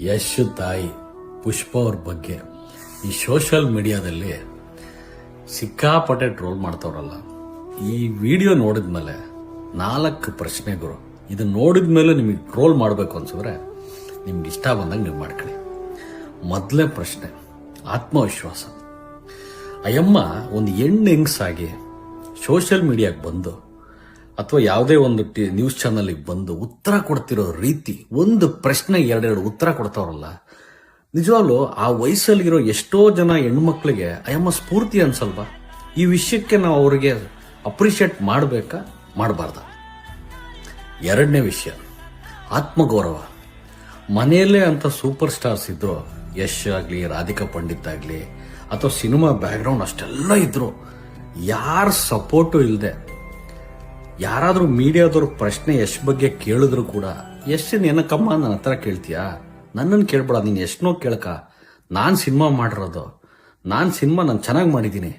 ಯಶ್ ತಾಯಿ ಪುಷ್ಪ ಅವ್ರ ಬಗ್ಗೆ ಈ ಸೋಷಿಯಲ್ ಮೀಡಿಯಾದಲ್ಲಿ ಸಿಕ್ಕಾಪಟ್ಟೆ ಟ್ರೋಲ್ ಮಾಡ್ತವ್ರಲ್ಲ. ಈ ವಿಡಿಯೋ ನೋಡಿದ್ಮೇಲೆ ನಾಲ್ಕು ಪ್ರಶ್ನೆಗಳು. ಇದು ನೋಡಿದ್ಮೇಲೆ ನಿಮಗೆ ಟ್ರೋಲ್ ಮಾಡಬೇಕು ಅನ್ಸಿದ್ರೆ ನಿಮ್ಗೆ ಇಷ್ಟ ಬಂದಂಗೆ ನೀವು ಮಾಡ್ಕೊಳ್ಳಿ. ಮೊದಲೇ ಪ್ರಶ್ನೆ, ಆತ್ಮವಿಶ್ವಾಸ. ಅಯ್ಯಮ್ಮ, ಒಂದು ಹೆಣ್ಣು ಹೆಂಗ್ಸಾಗಿ ಸೋಷಿಯಲ್ ಮೀಡಿಯಾಗೆ ಬಂದು ಅಥವಾ ಯಾವುದೇ ಒಂದು ನ್ಯೂಸ್ ಚಾನಲ್ಗೆ ಬಂದು ಉತ್ತರ ಕೊಡ್ತಿರೋ ರೀತಿ, ಒಂದು ಪ್ರಶ್ನೆ ಎರಡೆರಡು ಉತ್ತರ ಕೊಡ್ತಾವ್ರಲ್ಲ, ನಿಜವಾಗ್ಲೂ ಆ ವಯಸ್ಸಲ್ಲಿರೋ ಎಷ್ಟೋ ಜನ ಹೆಣ್ಮಕ್ಳಿಗೆ ಅಯಮ್ಮ ಸ್ಫೂರ್ತಿ ಅನ್ಸಲ್ವಾ? ಈ ವಿಷಯಕ್ಕೆ ನಾವು ಅವರಿಗೆ ಅಪ್ರಿಷಿಯೇಟ್ ಮಾಡಬೇಕಾ? ಮಾಡಬಾರ್ದ? ಎರಡನೇ ವಿಷಯ, ಆತ್ಮಗೌರವ. ಮನೆಯಲ್ಲೇ ಅಂತ ಸೂಪರ್ ಸ್ಟಾರ್ಸ್ ಇದ್ರು, ಯಶ್ ಆಗಲಿ, ರಾಧಿಕಾ ಪಂಡಿತ್ ಆಗಲಿ, ಅಥವಾ ಸಿನಿಮಾ ಬ್ಯಾಕ್ಗ್ರೌಂಡ್ ಅಷ್ಟೆಲ್ಲ ಇದ್ರು, ಯಾರ ಸಪೋರ್ಟು ಇಲ್ಲದೆ ಯಾರಾದರೂ ಮೀಡಿಯಾದವ್ರ ಪ್ರಶ್ನೆ ಯಶ್ ಬಗ್ಗೆ ಕೇಳಿದ್ರು ಕೂಡ ಯಶ್ ಏನಕ್ಕಮ್ಮ ನನ್ನ ಹತ್ರ ಕೇಳ್ತೀಯಾ? ನನ್ನನ್ನು ಕೇಳ್ಬೇಡ, ನೀನು ಎಷ್ಟನೋ ಕೇಳ್ಕ. ನಾನು ಸಿನಿಮಾ ಮಾಡಿರೋದು. ನಾನು ಸಿನಿಮಾ ನಾನು ಚೆನ್ನಾಗಿ ಮಾಡಿದ್ದೀನಿ.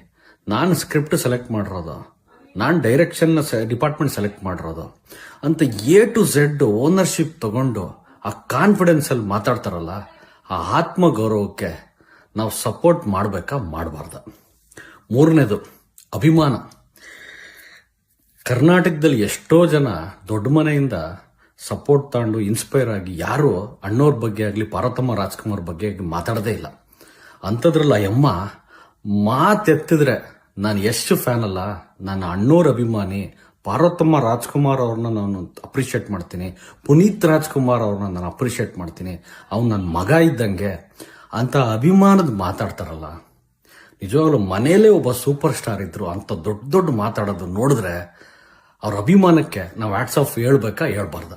ನಾನು ಸ್ಕ್ರಿಪ್ಟ್ ಸೆಲೆಕ್ಟ್ ಮಾಡಿರೋದು. ನಾನು ಡೈರೆಕ್ಷನ್ ಡಿಪಾರ್ಟ್ಮೆಂಟ್ ಸೆಲೆಕ್ಟ್ ಮಾಡಿರೋದು. ಅಂತ ಎ ಟು ಝೆಡ್ ಓನರ್ಶಿಪ್ ತಗೊಂಡು ಆ ಕಾನ್ಫಿಡೆನ್ಸ್ ಅಲ್ಲಿ ಮಾತಾಡ್ತಾರಲ್ಲ, ಆ ಆತ್ಮ ಗೌರವಕ್ಕೆ ನಾವು ಸಪೋರ್ಟ್ ಮಾಡಬೇಕಾ ಮಾಡಬಾರ್ದ. ಮೂರನೇದು, ಅಭಿಮಾನ. ಕರ್ನಾಟಕದಲ್ಲಿ ಎಷ್ಟೋ ಜನ ದೊಡ್ಡ ಮನೆಯಿಂದ ಸಪೋರ್ಟ್ ತಗೊಂಡು ಇನ್ಸ್ಪೈರ್ ಆಗಿ ಯಾರು ಅಣ್ಣವ್ರ ಬಗ್ಗೆ ಆಗಲಿ, ಪಾರ್ವತಮ್ಮ ರಾಜ್ಕುಮಾರ್ ಬಗ್ಗೆ ಆಗಲಿ ಮಾತಾಡದೇ ಇಲ್ಲ. ಅಂಥದ್ರಲ್ಲಿ ಆ ಯಮ್ಮ ಮಾತೆತ್ತಿದ್ರೆ, ನಾನು ಎಷ್ಟು ಫ್ಯಾನ್ ಅಲ್ಲ, ನಾನು ಅಣ್ಣೋರ ಅಭಿಮಾನಿ, ಪಾರ್ವತಮ್ಮ ರಾಜ್ಕುಮಾರ್ ಅವ್ರನ್ನ ನಾನು ಅಪ್ರಿಷಿಯೇಟ್ ಮಾಡ್ತೀನಿ, ಪುನೀತ್ ರಾಜ್ಕುಮಾರ್ ಅವ್ರನ್ನ ನಾನು ಅಪ್ರಿಷಿಯೇಟ್ ಮಾಡ್ತೀನಿ, ಅವ್ನು ನನ್ನ ಮಗ ಇದ್ದಂಗೆ ಅಂತ ಅಭಿಮಾನದ ಮಾತಾಡ್ತಾರಲ್ಲ. ನಿಜವಾಗ್ಲೂ ಮನೇಲೇ ಒಬ್ಬ ಸೂಪರ್ ಸ್ಟಾರ್ ಇದ್ರು ಅಂತ ದೊಡ್ಡ ದೊಡ್ಡ ಮಾತಾಡೋದು ನೋಡಿದ್ರೆ ಅವ್ರ ಅಭಿಮಾನಕ್ಕೆ ನಾವು ಆಟ್ಸ್ ಆಫ್ ಹೇಳ್ಬೇಕಾ ಹೇಳ್ಬಾರ್ದ.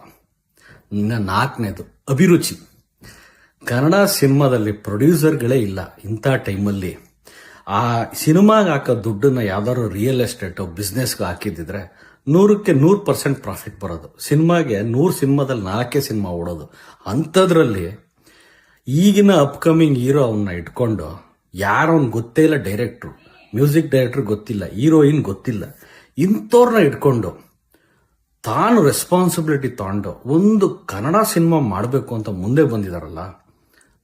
ಇನ್ನ ನಾಲ್ಕನೇದು, ಅಭಿರುಚಿ. ಕನ್ನಡ ಸಿನಿಮಾದಲ್ಲಿ ಪ್ರೊಡ್ಯೂಸರ್ಗಳೇ ಇಲ್ಲ ಇಂಥ ಟೈಮಲ್ಲಿ. ಆ ಸಿನಿಮಾಗೆ ಹಾಕೋ ದುಡ್ಡನ್ನ ಯಾವ್ದಾದ್ರು ರಿಯಲ್ ಎಸ್ಟೇಟು ಬಿಸ್ನೆಸ್ಗೆ ಹಾಕಿದ್ದಿದ್ರೆ ನೂರಕ್ಕೆ ನೂರು ಪರ್ಸೆಂಟ್ ಪ್ರಾಫಿಟ್ ಬರೋದು. ಸಿನಿಮಾಗೆ ನೂರು ಸಿನಿಮಾದಲ್ಲಿ ನಾಲ್ಕೇ ಸಿನಿಮಾ ಓಡೋದು. ಅಂಥದ್ರಲ್ಲಿ ಈಗಿನ ಅಪ್ಕಮಿಂಗ್ ಹೀರೋ ಅವನ್ನ ಇಟ್ಕೊಂಡು ಯಾರವ್ನು ಗೊತ್ತೇ ಇಲ್ಲ ಡೈರೆಕ್ಟ್ರು ಮ್ಯೂಸಿಕ್ ಡೈರೆಕ್ಟ್ರ್ ಗೊತ್ತಿಲ್ಲ ಹೀರೋಯಿನ್ ಗೊತ್ತಿಲ್ಲ. ಇಂಥವ್ರನ್ನ ಇಟ್ಕೊಂಡು ತಾನು ರೆಸ್ಪಾನ್ಸಿಬಿಲಿಟಿ ತಗೊಂಡು ಒಂದು ಕನ್ನಡ ಸಿನಿಮಾ ಮಾಡಬೇಕು ಅಂತ ಮುಂದೆ ಬಂದಿದಾರಲ್ಲ,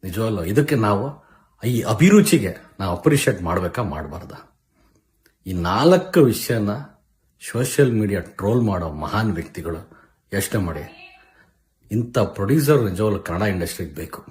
ನಿಜವಲ್ಲ, ಇದಕ್ಕೆ ನಾವು ಈ ಅಭಿರುಚಿಗೆ ನಾವು ಅಪ್ರಿಷಿಯೇಟ್ ಮಾಡಬೇಕಾ ಮಾಡಬಾರ್ದ? ಈ ನಾಲ್ಕು ವಿಷಯನ ಸೋಷಿಯಲ್ ಮೀಡಿಯಾ ಟ್ರೋಲ್ ಮಾಡೋ ಮಹಾನ್ ವ್ಯಕ್ತಿಗಳು ಯೋಚನೆ ಮಾಡಿ, ಇಂಥ ಪ್ರೊಡ್ಯೂಸರ್ ನಿಜವಲ್ಲ ಕನ್ನಡ ಇಂಡಸ್ಟ್ರಿಗೆ ಬೇಕು.